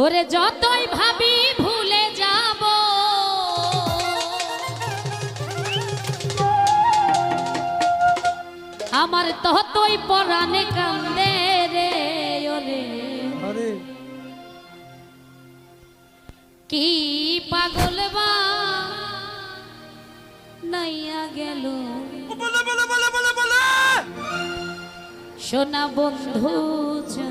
ওরে যতই ভাবি ভুলে যাব। আমার ততই পরাণে কান্দে রে ওরে। কি পাগল বা নাইয়া গেল। সোনা বন্ধু চা।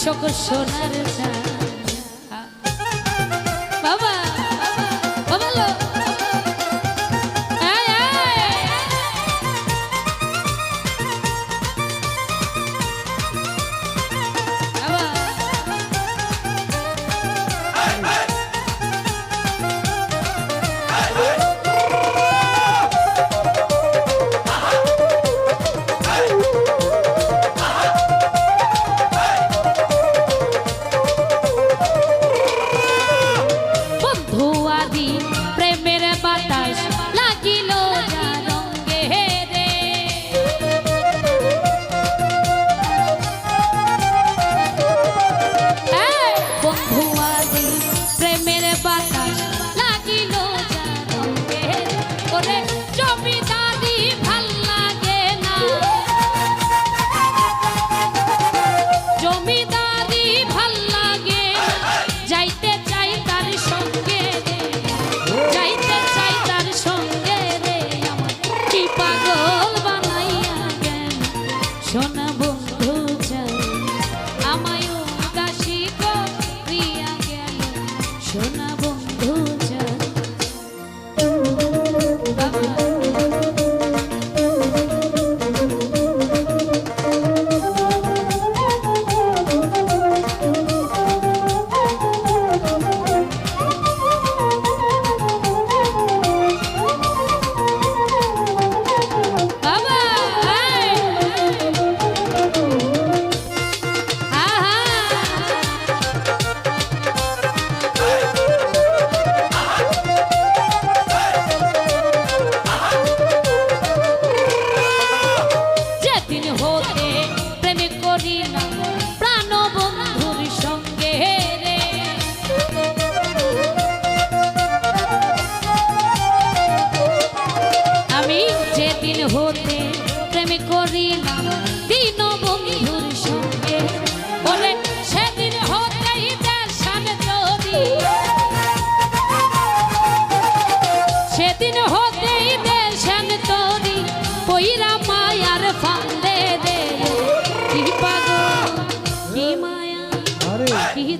সকল সোনার চাঁদ।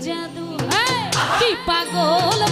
জাদু। কি পাগল?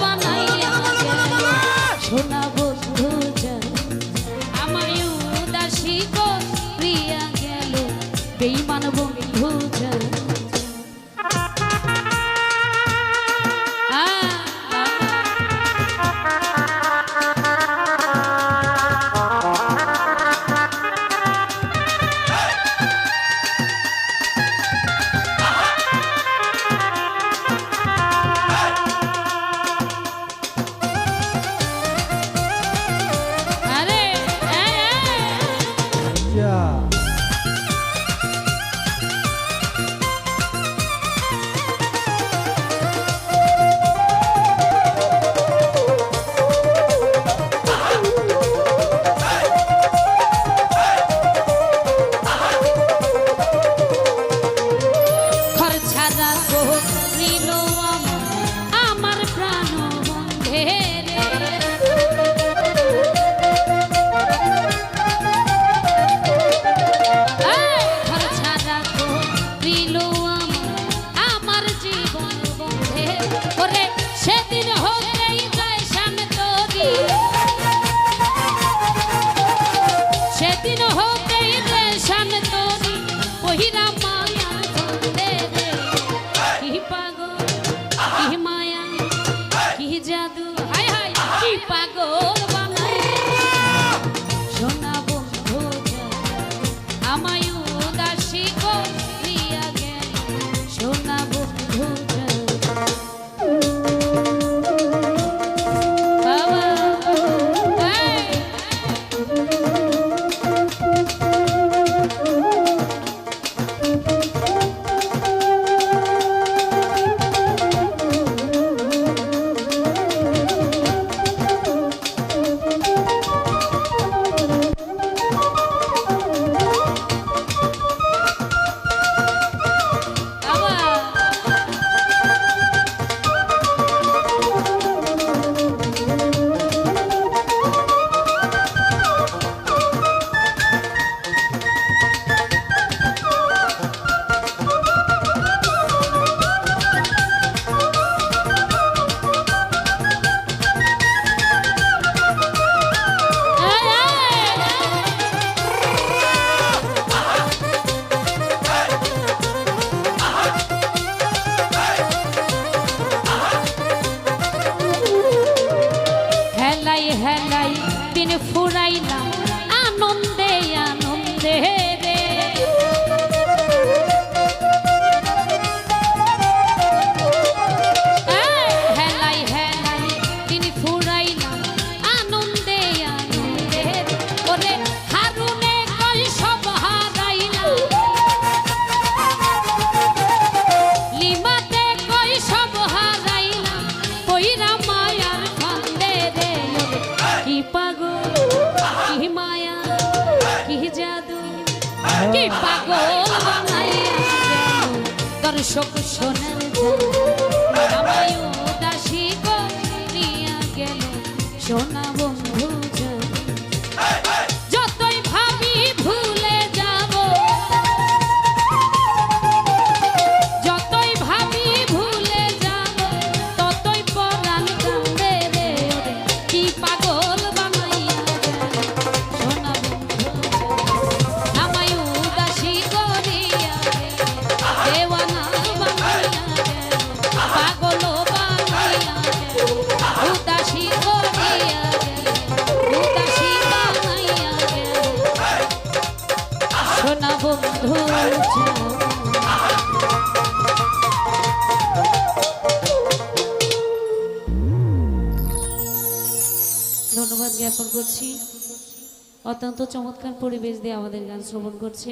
We Pilou. কৃষক সোনার আমায় উদাসী করিয়া গেল সোনা ধন্যবাদ। জ্ঞাপন করছি। অত্যন্ত চমৎকার পরিবেশ দিয়ে আমাদের গান শ্রবণ করছে।